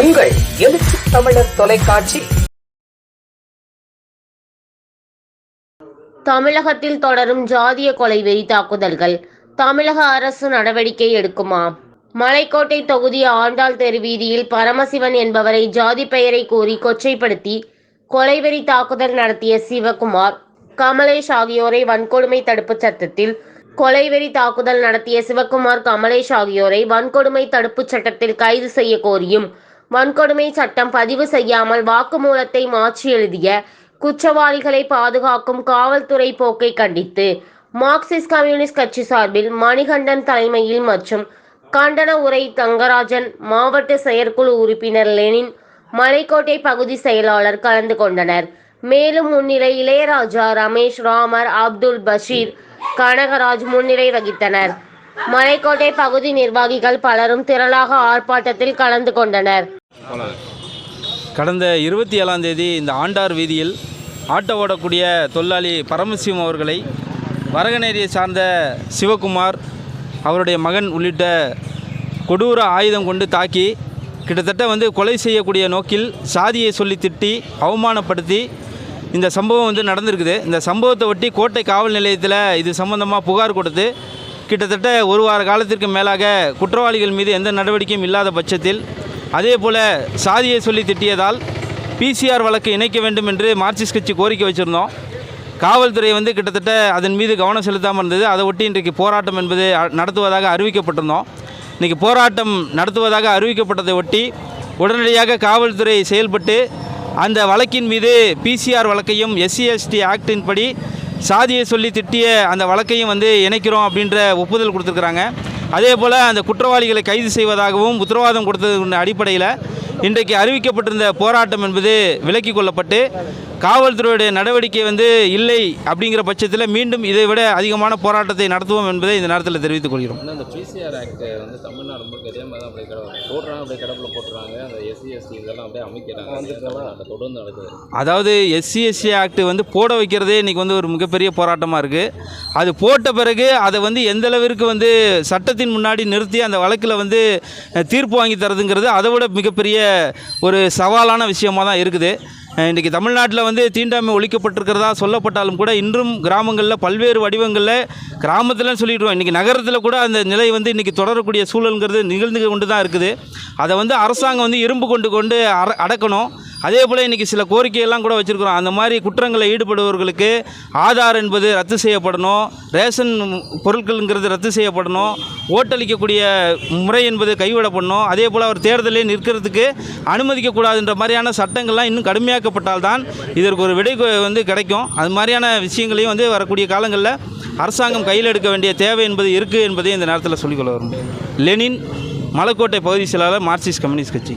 உங்கள் எழுச்சி தமிழர் தொலைக்காட்சி. தமிழகத்தில் தொடரும் ஜாதிய கொலை வெறி தாக்குதல்கள். தமிழக அரசு நடவடிக்கை எடுக்குமா? மலைக்கோட்டை தொகுதி ஆண்டாள் தெரு வீதியில் பரமசிவன் என்பவரை ஜாதி பெயரை கூறி கொச்சைப்படுத்தி கொலைவெறி தாக்குதல் நடத்திய சிவகுமார் கமலேஷ் ஆகியோரை வன்கொடுமை தடுப்பு சட்டத்தில் கொலைவெறி தாக்குதல் நடத்திய சிவகுமார் கமலேஷ் ஆகியோரை வன்கொடுமை தடுப்புச் சட்டத்தில் கைது செய்ய கோரியும் வன்கொடுமை சட்டம் பதிவு செய்யாமல் வாக்குமூலத்தை மாற்றி எழுதிய குற்றவாளிகளை பாதுகாக்கும் காவல்துறை போக்கை கண்டித்து மார்க்சிஸ்ட் கம்யூனிஸ்ட் கட்சி சார்பில் மணிகண்டன் தலைமையில் மற்றும் கண்டன உரை தங்கராஜன் மாவட்ட செயற்குழு உறுப்பினர் லெனின் மலைக்கோட்டை பகுதி செயலாளர் கலந்து கொண்டனர். மேலும் முன்னிலை இளையராஜா ரமேஷ் ராமர் அப்துல் பஷீர் கனகராஜ் முன்னிலை வகித்தனர். மலைக்கோட்டை பகுதி நிர்வாகிகள் பலரும் திரளாக ஆர்ப்பாட்டத்தில் கலந்து கொண்டனர். கடந்த இருபத்தி ஏழாம் தேதி இந்த ஆண்டார் வீதியில் ஆட்டோ ஓடக்கூடிய தொழிலாளி பரமசிவம் அவர்களை வரகநேரியை சார்ந்த சிவகுமார் அவருடைய மகன் உள்ளிட்ட கொடூர ஆயுதம் கொண்டு தாக்கி கிட்டத்தட்ட வந்து கொலை செய்யக்கூடிய நோக்கில் சாதியை சொல்லி திட்டி அவமானப்படுத்தி இந்த சம்பவம் வந்து நடந்திருக்குது. இந்த சம்பவத்தை ஒட்டி கோட்டை காவல் நிலையத்தில் இது சம்பந்தமாக புகார் கொடுத்து கிட்டத்தட்ட ஒரு வார காலத்திற்கு மேலாக குற்றவாளிகள் மீது எந்த நடவடிக்கையும் இல்லாத பட்சத்தில் அதே போல் சாதியை சொல்லி திட்டியதால் பிசிஆர் வழக்கு இணைக்க வேண்டும் என்று மார்க்சிஸ்ட் கட்சி கோரிக்கை வச்சுருந்தோம். காவல்துறை வந்து கிட்டத்தட்ட அதன் மீது கவனம் செலுத்தாமல் இருந்தது. அதை ஒட்டி இன்றைக்கு போராட்டம் என்பது நடத்துவதாக அறிவிக்கப்பட்டிருந்தோம். இன்றைக்கி போராட்டம் நடத்துவதாக அறிவிக்கப்பட்டதை ஒட்டி உடனடியாக காவல்துறை செயல்பட்டு அந்த வழக்கின் மீது பிசிஆர் வழக்கையும் எஸ்சிஎஸ்டி ஆக்டின் படி சாதியை சொல்லி திட்டிய அந்த வழக்கையும் வந்து இணைக்கிறோம் அப்படின்ற ஒப்புதல் கொடுத்துருக்குறாங்க. அதே போல் அந்த குற்றவாளிகளை கைது செய்வதாகவும் உத்தரவாதம் கொடுத்தது அடிப்படையில் இன்றைக்கு அறிவிக்கப்பட்டிருந்த போராட்டம் என்பது விலக்கிக் கொள்ளப்பட்டு காவல்துறையுடைய நடவடிக்கை வந்து இல்லை அப்படிங்கிற பட்சத்தில் மீண்டும் இதை விட அதிகமான போராட்டத்தை நடத்துவோம் என்பதை இந்த நேரத்தில் தெரிவித்துக் கொள்கிறோம். ஆனால் இந்த பிசிஆர் ஆக்ட் வந்து தமிழ்நாடு முழுக்க இதே மாதிரி தான் அப்படியே கடை போடுறாங்க அப்படியே கடப்பில் போட்டுறாங்க. அந்த எஸ்சி எஸ்டி இதெல்லாம் அப்படியே அமைக்கிறாங்க. அந்த தொடர்ந்து நடக்குது. அதாவது எஸ்சி எஸ்சி ஆக்ட் வந்து போட வைக்கிறதே இன்றைக்கி வந்து ஒரு மிகப்பெரிய போராட்டமாக இருக்குது அது போட்ட பிறகு அதை வந்து எந்த அளவிற்கு வந்து சட்டத்தின் முன்னாடி நிறுத்தி அந்த வழக்கில் வந்து தீர்ப்பு வாங்கி தரதுங்கிறது அதை விட மிகப்பெரிய ஒரு சவாலான விஷயமாக தான் இருக்குது. இன்றைக்கி தமிழ்நாட்டில் வந்து தீண்டாமை ஒழிக்கப்பட்டிருக்கிறதா சொல்லப்பட்டாலும் கூட இன்றும் கிராமங்களில் பல்வேறு வடிவங்களில் கிராமத்தில் சொல்லிடுவோம் இன்றைக்கி நகரத்தில் கூட அந்த நிலை வந்து இன்றைக்கி தொடரக்கூடிய சூழலுங்கிறது நிகழ்ந்து கொண்டு தான் இருக்குது. அதை வந்து அரசாங்கம் வந்து இரும்பு கொண்டு கொண்டு அடக்கணும். அதே போல் இன்றைக்கி சில கோரிக்கையெல்லாம் கூட வச்சுருக்குறோம். அந்த மாதிரி குற்றங்களில் ஈடுபடுபவர்களுக்கு ஆதார் என்பது ரத்து செய்யப்படணும். ரேஷன் பொருட்கள்ங்கிறது ரத்து செய்யப்படணும். ஓட்டளிக்கக்கூடிய முறை என்பது கைவிடப்படணும். அதே போல் அவர் தேர்தலில் நிற்கிறதுக்கு அனுமதிக்கக்கூடாதுன்ற மாதிரியான சட்டங்கள்லாம் இன்னும் கடுமையாக்கப்பட்டால்தான் இதற்கு ஒரு விடை வந்து கிடைக்கும். அது மாதிரியான விஷயங்களையும் வந்து வரக்கூடிய காலங்களில் அரசாங்கம் கையில் எடுக்க வேண்டிய தேவை என்பது இருக்குது என்பதை இந்த நேரத்தில் சொல்லிக்கொள்ள வரும் லெனின் மலைக்கோட்டை பகுதி செயலாளர் மார்க்சிஸ்ட் கம்யூனிஸ்ட் கட்சி.